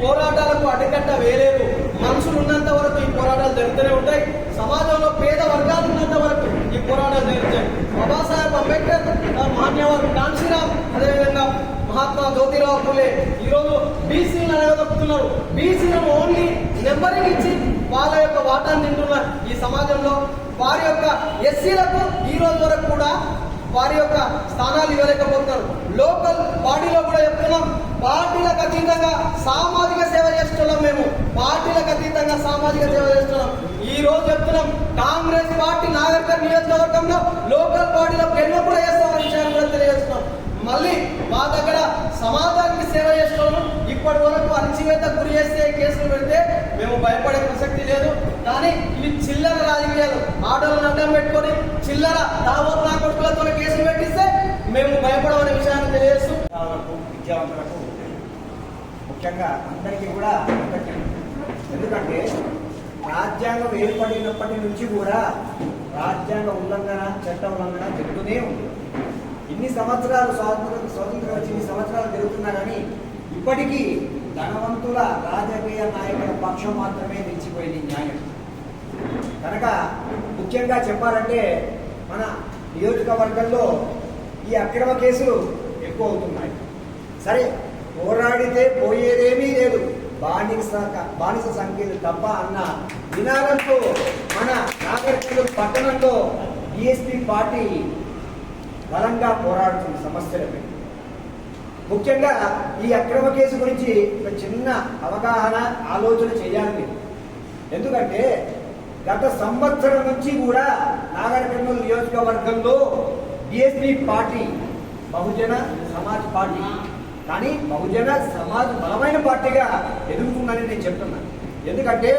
పోరాటాలకు అడ్డకట్ట వేయలేరు మనుషులు ఉన్నంత వరకు ఈ పోరాటాలు జరుగుతూనే ఉంటాయి. సమాజంలో పేద వర్గాలు ఉన్నంత వరకు ఈ పోరాటాలు జరుగుతాయి. బాబాసాహెబ్ అంబేద్కర్ ఆ, మాన్యవారు కాన్సీరామ్ అదేవిధంగా మహాత్మా జ్యోతిరావు పూలే ఈరోజు బీసీలను నిలదొక్కుతున్నారు బీసీలను ఓన్లీ నెంబరింగ్ ఇచ్చి వాళ్ళ యొక్క వాటాన్ని తింటున్న ఈ సమాజంలో. వారి యొక్క ఎస్సీలకు ఈ రోజు వరకు కూడా వారి యొక్క స్థానాలు ఇవ్వలేకపోతున్నారు. లోకల్ బాడీలో కూడా చెప్తున్నాం పార్టీలకు అతీతంగా సామాజిక సేవ చేస్తున్నాం మేము. పార్టీలకు అతీతంగా సామాజిక సేవ చేస్తున్నాం. ఈ రోజు చెప్తున్నాం కాంగ్రెస్ పార్టీ నాగరిక నియోజకవర్గంలో లోకల్ బాడీలో ఎన్నో కూడా చేస్తామని విషయాన్ని కూడా తెలియజేస్తున్నాం. మళ్ళీ మా దగ్గర సమాజానికి సేవ చేస్తున్నాము ఇప్పటి వరకు అణచివేత గురి చేస్తే కేసులు పెడితే మేము భయపడే ప్రసక్తి లేదు. కానీ ఇవి చిల్లర రాజకీయాలు. ఆటోలను అడ్డం పెట్టుకొని చిల్లర దావోత్ నా కొడుకులతో కేసులు పెట్టిస్తే మేము భయపడమనే విషయాన్ని తెలియజేస్తూ విద్యావంతులకు ముఖ్యంగా అందరికీ కూడా ఎందుకంటే రాజ్యాంగం ఏర్పడినప్పటి నుంచి కూడా రాజ్యాంగ ఉల్లంఘన చట్ట ఉల్లంఘన జరుగుతూనే ఉంది. ఇన్ని సంవత్సరాలు స్వాతంత్రం స్వాతంత్రం వచ్చి ఇన్ని సంవత్సరాలు జరుగుతున్నా కానీ ఇప్పటికీ ధనవంతుల రాజకీయ నాయకుల పక్షం మాత్రమే నిలిచిపోయింది న్యాయం. కనుక ముఖ్యంగా చెప్పాలంటే మన నియోజకవర్గంలో ఈ అక్రమ కేసులు ఎక్కువ అవుతున్నాయి. సరే పోరాడితే పోయేదేమీ లేదు. బానిస బానిస సంఖ్యలు తప్ప అన్న నినాదంతో మన నాగరికులు పట్టణంలో డిఎస్పీ పార్టీ బలంగా పోరాడుతుంది సమస్యలపై. ముఖ్యంగా ఈ అక్రమ కేసు గురించి ఒక చిన్న అవగాహన ఆలోచన చేయాలి ఎందుకంటే గత సంవత్సరం నుంచి కూడా నాగరకర్నూలు నియోజకవర్గంలో BSP party Bahujan Samaj party. కానీ బహుజన సమాజ్ బలమైన పార్టీగా ఎదుగుతుందని నేను చెప్తున్నాను ఎందుకంటే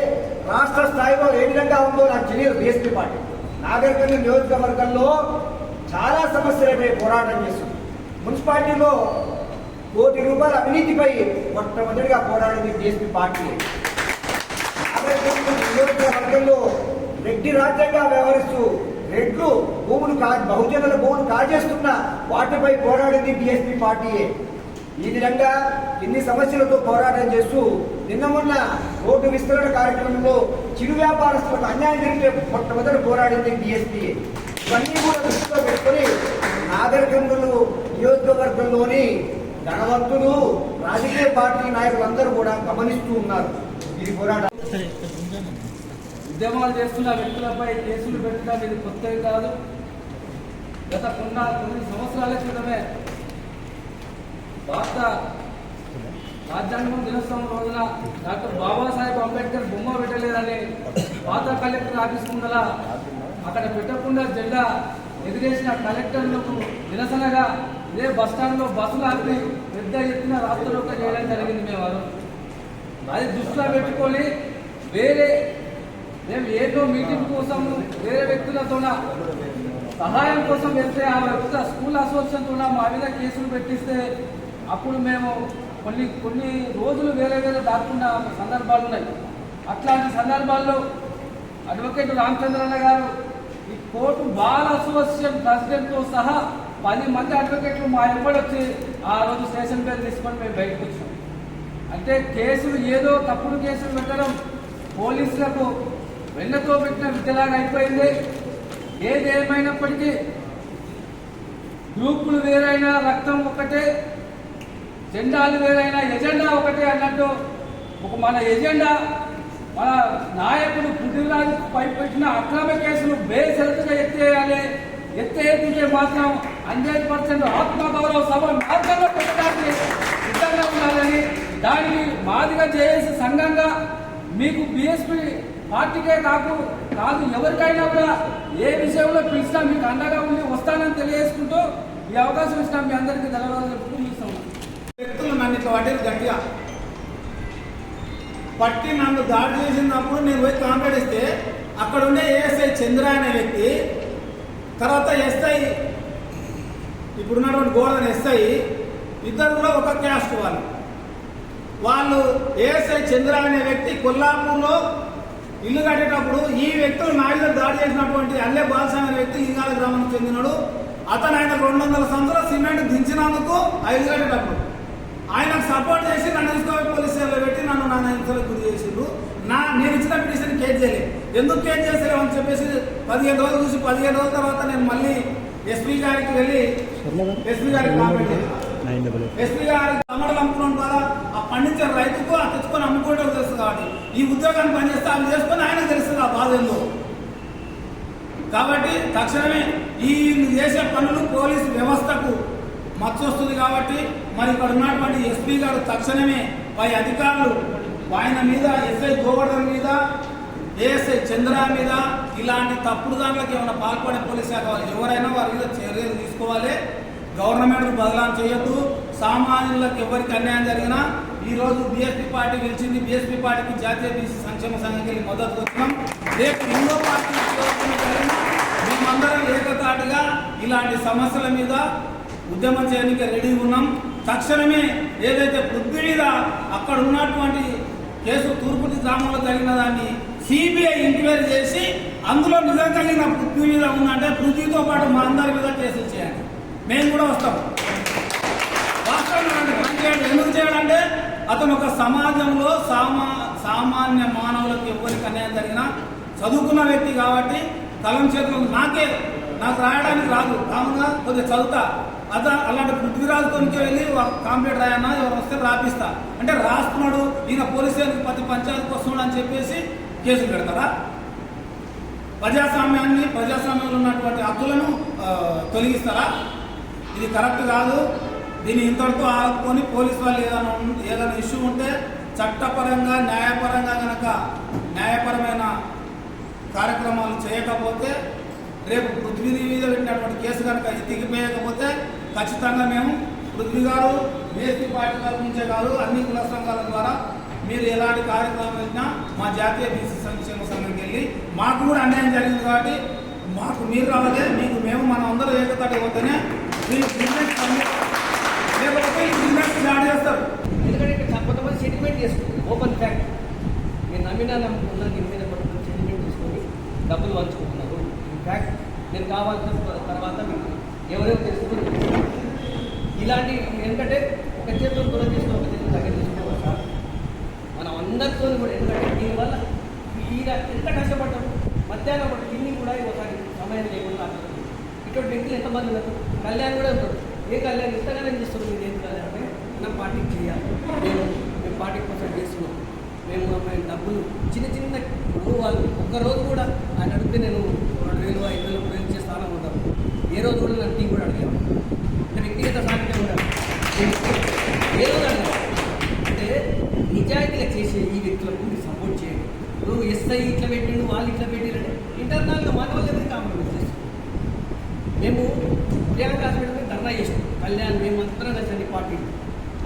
రాష్ట్ర స్థాయిలో ఏ విధంగా ఉందో నాకు తెలియదు బిఎస్పీ పార్టీ. నాగరకర్నూలు నియోజకవర్గంలో చాలా సమస్యలపై పోరాటం చేస్తుంది. మున్సిపాలిటీలో కోటి రూపాయల అవినీతిపై మొట్టమొదటిగా పోరాడింది బిఎస్పీ పార్టీ. నియోజకవర్గంలో రెడ్డి రాజ్యంగా వ్యవహరిస్తూ రెడ్లు భూములు కా బహుజనుల భూములు కాజేస్తున్న వాటిపై పోరాడింది బిఎస్పీ పార్టీయే ఈ విధంగా ఇన్ని సమస్యలతో పోరాటం చేస్తూ నిన్న మొన్న రోడ్డు విస్తరణ కార్యక్రమంలో చిరు వ్యాపారస్తులకు అన్యాయం జరిగితే మొట్టమొదటి పోరాడింది బిఎస్పీ. ఇవన్నీ కూడా దృష్టిలో పెట్టుకొని నాగర్ నియోజకవర్గంలోని ధనవంతులు రాజకీయ పార్టీ నాయకులందరూ కూడా గమనిస్తూ ఉన్నారు. ఈ పోరాటం. ఉద్యమాలు చేస్తున్న వ్యక్తులపై కేసులు పెట్టడం ఇది కొత్తది కాదు. గత కొన్న కొన్ని సంవత్సరాల క్రితమే భారత రాజ్యాంగం దినోత్సవం రోజున డాక్టర్ బాబాసాహెబ్ అంబేద్కర్ బొమ్మ పెట్టలేదని పాత కలెక్టర్ ఆఫీస్ ముందల అక్కడ పెట్టకుండా జెండా ఎదిరేసిన కలెక్టర్లకు నిరసనగా ఇదే బస్ స్టాండ్లో బస్సులు ఆపి పెద్ద ఎత్తున రాష్ట్రలోక చేయడం జరిగింది మేము అది దృష్టిలో పెట్టుకొని వేరే మేము ఏదో మీటింగ్ కోసం వేరే వ్యక్తులతో సహాయం కోసం వెళ్తే ఆ వ్యక్తుల స్కూల్ అసోసియేషన్తో మా మీద కేసులు పెట్టిస్తే అప్పుడు మేము కొన్ని కొన్ని రోజులు వేరే వేరే దాక్కున్న సందర్భాలు ఉన్నాయి. అట్లాంటి సందర్భాల్లో అడ్వకేట్ రామచంద్రన్న గారు ఈ కోర్టు బాల్ అసోసియేషన్ ప్రెసిడెంట్తో సహా పది మంది అడ్వకేట్లు మా ఎంబడి వచ్చి ఆ రోజు స్టేషన్ పేరు తీసుకొని మేము బయటకు వచ్చాం అంటే కేసులు ఏదో తప్పుడు కేసులు పెట్టడం పోలీసులకు వెన్నతో పెట్టిన విద్యలాగా అయిపోయింది. ఏది ఏమైనప్పటికీ గ్రూపులు వేరైనా రక్తం ఒకటే జెండాలు వేరైనా ఎజెండా ఒకటే అన్నట్టు ఒక మన ఎజెండా మన నాయకుడు పృథ్వీరాజ్ పై పెట్టిన అక్రమ కేసులు బేసరతుగా ఎత్తేయాలి. ఎత్తేస్తుంటే మాత్రం హండ్రెడ్ పర్సెంట్ ఆత్మగౌరవ సభ మార్గంలో పెట్టడానికి సిద్ధంగా ఉండాలని దానికి మాదిగా చేసే సంఘంగా మీకు బిఎస్పీ పార్టీకే కాకు కాదు ఎవరికైనా కూడా ఏ విషయంలో పిలిచినా మీకు అండగా ఉండి వస్తానని తెలియజేసుకుంటూ ఈ అవకాశం ఇచ్చినా మీ అందరికీ తెలవాలని వ్యక్తులు నన్ను ఇట్లా పట్టేది గట్టిగా. పట్టి నన్ను దాడి చేసినప్పుడు నేను పోయి కాంప్లైంట్ ఇస్తే అక్కడ ఉండే ఏఎస్ఐ చంద్ర అనే వ్యక్తి తర్వాత ఎస్ఐ ఇప్పుడున్నటువంటి గోడలు ఎస్ఐ ఇద్దరు కూడా ఒక క్యాస్ట్ వాళ్ళు. వాళ్ళు ఏఎస్ఐ చంద్ర అనే వ్యక్తి కొల్లాపూర్లో ఇల్లు కట్టేటప్పుడు ఈ వ్యక్తులు నా మీద దాడి చేసినటువంటి అల్లే బాల్సా అనే వ్యక్తి ఇంగాల గ్రామానికి చెందినడు. అతను ఆయన రెండు వందల సంవత్సరాల సిమెంట్ దించినందుకు ఐదు కట్టేటప్పుడు ఆయనకు సపోర్ట్ చేసి నన్ను తీసుకోవాలి పోలీస్ స్టేషన్లో పెట్టి నన్ను నా హింసలకు గురి చేసిండ్రు. నా నేను ఇచ్చిన పిటిషన్ కేసు చేయలేదు ఎందుకు కేసు చేసలేవు అని చెప్పేసి పదిహేను రోజులు చూసి పదిహేను రోజుల తర్వాత నేను మళ్ళీ ఎస్పీ గారికి వెళ్ళి ఆ పండించే రైతుకు ఆ తెచ్చుకొని అమ్ముకోవడం తెలుస్తుంది కాబట్టి ఈ ఉద్యోగాన్ని పనిచేస్తే అవి చేసుకొని ఆయనకు తెలుస్తుంది ఆ బాధ ఏందో. కాబట్టి తక్షణమే ఈ చేసే పనులు పోలీసు వ్యవస్థకు మచ్చ వస్తుంది కాబట్టి మరి ఇక్కడ ఉన్నటువంటి ఎస్పీ గారు తక్షణమే పై అధికారులు ఆయన మీద ఎస్ఐ గోవర్ధన్ మీద ఏఎస్ఐ చంద్ర మీద ఇలాంటి తప్పుడు దాంట్లోకి ఏమైనా పాల్పడే పోలీస్ శాఖ వాళ్ళు ఎవరైనా వారి మీద చర్యలు తీసుకోవాలి. గవర్నమెంట్ బదలాం చేయొద్దు. సామాన్యులకు ఎవరికి అన్యాయం జరిగినా ఈరోజు బీఎస్పీ పార్టీ గెలిచింది. బీఎస్పీ పార్టీకి జాతీయ బీసీ సంక్షేమ సంఘం వెళ్ళి మద్దతు వచ్చినాం రేపు ఇంకో పార్టీ జరిగినా మేమందరం ఏకతాటుగా ఇలాంటి సమస్యల మీద ఉద్యమం చేయడానికి రెడీ ఉన్నాం. తక్షణమే ఏదైతే పృథ్వీ మీద అక్కడ ఉన్నటువంటి కేసు తూర్పుటి గ్రామంలో జరిగిన దాన్ని సిబిఐ ఎంక్వైరీ చేసి అందులో నిజం కలిగిన పృథ్వీ మీద ఉందంటే పృథ్వీతో పాటు మా అందరి మీద కేసులు చేయండి మేము కూడా వస్తాం. రాష్ట్రంలో నన్ను ఎందుకు చేయాలంటే అతను ఒక సమాజంలో సామా సామాన్య మానవులకు ఎవరికి అన్యాయం జరిగినా చదువుకున్న వ్యక్తి కాబట్టి కలం చేతులు నాకే నాకు రాయడానికి రాదు. కావుగా కొద్దిగా చదువుతా. అత అలాంటి పృథ్వీరాజుతో నుంచి వెళ్ళి కాంప్లీట్ రాయన్నా ఎవరు వస్తే రాపిస్తా. అంటే రాస్తున్నాడు ఈయన పోలీసు స్టేషన్కి ప్రతి పంచాయతీకి వస్తున్నాడు అని చెప్పేసి కేసులు పెడతారా? ప్రజాస్వామ్యాన్ని ప్రజాస్వామ్యంలో ఉన్నటువంటి హక్కులను తొలగిస్తారా? ఇది కరెక్ట్ కాదు. దీన్ని ఇంతటితో ఆపుకొని పోలీస్ వాళ్ళు ఏదైనా ఏదైనా ఇష్యూ ఉంటే చట్టపరంగా న్యాయపరంగా కనుక న్యాయపరమైన కార్యక్రమాలు చేయకపోతే రేపు పృథ్వీ మీద పెట్టినటువంటి కేసు కనుక ఎత్తికిపోయకపోతే ఖచ్చితంగా మేము పృథ్వీ గారు మేస్తి పార్టీ తరపు నుంచే కాదు అన్ని కుల సంఘాల ద్వారా మీరు ఎలాంటి కార్యక్రమం ఇచ్చినా మా జాతీయ బీసీ సంక్షేమ సంఘంకి వెళ్ళి మాకు కూడా అన్యాయం జరిగింది కాబట్టి మాకు మీరు రావాలి మీకు మేము మనం అందరూ ఏకతాటి పోతేనే మీరు బిజినెస్ పని- లేకపోతే ఈ బిజినెస్ స్టార్ట్ చేస్తారు ఎందుకంటే ఇక్కడ కొంతమంది సెటిల్మెంట్ చేసుకుంటారు ఓపెన్ ఫ్యాక్ట్ నేను నమ్మినా నమ్ముకున్నా దీని మీద కొంతమంది సెటిల్మెంట్ చేసుకొని డబ్బులు పంచుకుంటున్నారు ఫ్యాక్ట్ నేను కావాల్సిన తర్వాత మీకు ఎవరెవరు తెలుసుకుని ఇలాంటి ఎందుకంటే ఒక చేతితో దూరం చేసిన ఒక చేతితో దగ్గర తీసుకోవాలి సార్ మనం అందరితో కూడా ఎందుకంటే దీనివల్ల ఈ ఎంత కష్టపడ్డాం మధ్యాహ్నం కూడా తిని కూడా ఒకసారి సమయం లేకుండా అట్లా ఇటువంటి వ్యక్తులు ఎంతమంది ఉన్నారు? కళ్యాణ్ కూడా ఉంటారు ఏ కళ్యాణ్ ఇంతగానే చేస్తున్నాం మీరు ఏం కళ్యాణ్ అంటే నా పార్టీకి చేయాలి. నేను మేము పార్టీ కోసం చేస్తున్నాం. మేము మేము డబ్బులు చిన్న చిన్న వాళ్ళు ఒక్కరోజు కూడా ఆయన అడిగితే నేను రెండు వేలు ఐదు వేలు కూడా స్థానం ఉంటాను ఏ రోజు కూడా నన్ను టీ కూడా అడిగాను అంటే వ్యక్తిగత సాధ్యం కూడా ఏ రోజు అడిగాను అంటే నిజాయితీగా చేసే ఈ వ్యక్తులకు మీరు సపోర్ట్ చేయండి ఇప్పుడు ఎస్ఐ ఇట్లా పెట్టిండు వాళ్ళు ఇట్లా పెట్టిరంటే ఇంటర్నల్గా మన వాళ్ళు ఎవరికి కాంప్రమైజ్ చేస్తాం మేము ప్రియాంక హాస్పిటల్ మీద ధర్నా చేసాం కళ్యాణ్ మేము కలిసి అన్ని పార్టీ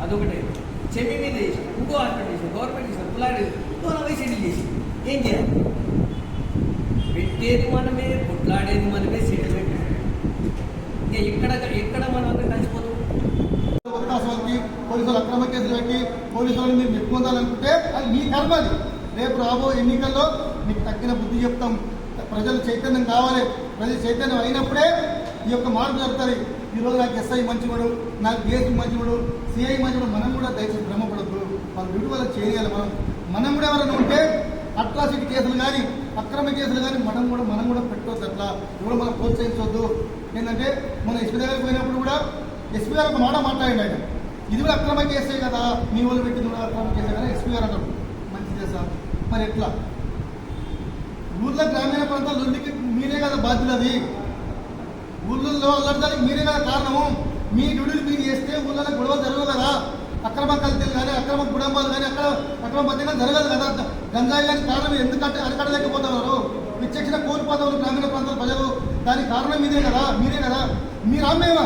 అదొకటే. చెవి మీద చేసాం ఇంకో హాస్పిటల్ చేసాం గవర్నమెంట్ చేసాం పులాడి ఇంకో నలభై సెటిల్ చేసి ఏం చేయాలి? పెట్టేది మనమే కొట్లాడేది మనమే సెటిల్మెంట్. ఇంకా ఎక్కడ ఎక్కడ మనం అందరం కలిసిపోతాం? పోలీసులు అక్రమ కేసులు పెట్టి పోలీసులను మీరు మెప్పుకుందాలనుకుంటే అది మీ కర్మ అది. రేపు రాబో ఎన్నికల్లో మీకు తగ్గిన బుద్ధి చెప్తాం. ప్రజలు చైతన్యం కావాలి. ప్రజలు చైతన్యం అయినప్పుడే ఈ యొక్క మార్పు జరుగుతుంది. ఈరోజు నాకు ఎస్ఐ మంచివాడు నాకు డిఎస్పీ మంచివాడు సిఐ మంచివాడు మనం కూడా దయచేసి భ్రమపడద్దు. వాళ్ళ డ్యూటీ వాళ్ళకి చేయాలి మనం. మనం కూడా ఎవరైనా ఉంటే అట్రాసిటీ కేసులు కానీ అక్రమ కేసులు కానీ మనం కూడా మనం కూడా పెట్టవచ్చు అట్లా. ఎవరు మనం ప్రోత్సహించవద్దు ఏంటంటే మన ఎస్పీ దగ్గరికి పోయినప్పుడు కూడా ఎస్పీ గారు ఒక మాట మాట్లాడండి ఆయన. ఇది కూడా అక్రమ కేసే కదా. మీ వాళ్ళు పెట్టింది కూడా అక్రమ కేసే కదా. ఎస్పీ గారు అన్నాడు మంచిదే సార్. మరి ఎట్లా? ఊర్లో గ్రామీణ ప్రాంతాల మీరే కదా అది అది ఊళ్ళల్లో మీరే కదా కారణము. మీ డ్యూటీలు మీరు చేస్తే ఊళ్ళో గొడవ జరగదు కదా. అక్రమ కల్తీలు కానీ అక్రమ కుటుంబాలు కానీ అక్కడ అక్రమ పద్ధతిగా జరగదు కదా. గంజాయి కానీ కారణం ఎందుకంటే అరకడలేకపోతున్నారు విచక్షణ కోల్పోతారు గ్రామీణ ప్రాంతాల ప్రజలు. దానికి కారణం మీదే కదా మీరే కదా. మీరు అమ్మేవా?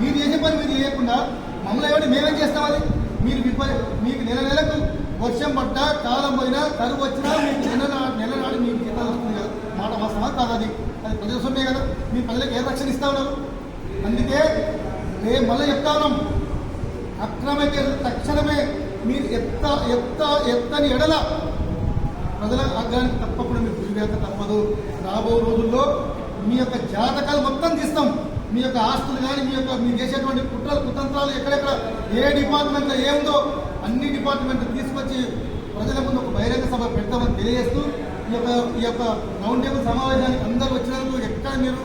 మీరు చేసే పని మీరు చేయకుండా మమ్మల్ని ఎవరి మేమేం చేస్తామని? మీరు మీకు నెల నెలకు వర్షం పడ్డా కాలం పోయినా కరువు వచ్చినా మీకు నెల నెల నాడు మీకు జీతాలు వస్తుంది కదా. మాట వాస్తవా కాదు అది. అది ప్రజాస్వామ్యే కదా. మీ ప్రజలకు ఏ రక్షణ ఇస్తా ఉన్నారు? అందుకే మేము మళ్ళీ చెప్తా ఉన్నాం. తక్షణమే మీరు ఎత్త ఎత్త ఎత్తని ఎడల ప్రజల ఆగ్రహానికి తప్పకుండా మీరు గురివేక తప్పదు. రాబో రోజుల్లో మీ యొక్క జాతకాలు మొత్తం తీస్తాం. మీ యొక్క ఆస్తులు కానీ మీ యొక్క మీరు చేసేటువంటి కుట్రలు కుతంత్రాలు ఎక్కడెక్కడ ఏ డిపార్ట్మెంట్లో ఏముందో అన్ని డిపార్ట్మెంట్లు తీసుకొచ్చి ప్రజల ముందు ఒక బహిరంగ సభ పెడతామని తెలియజేస్తూ ఈ యొక్క ఈ యొక్క రౌండ్ టేబుల్ సమావేశానికి అందరూ వచ్చినందుకు ఎక్కడ మీరు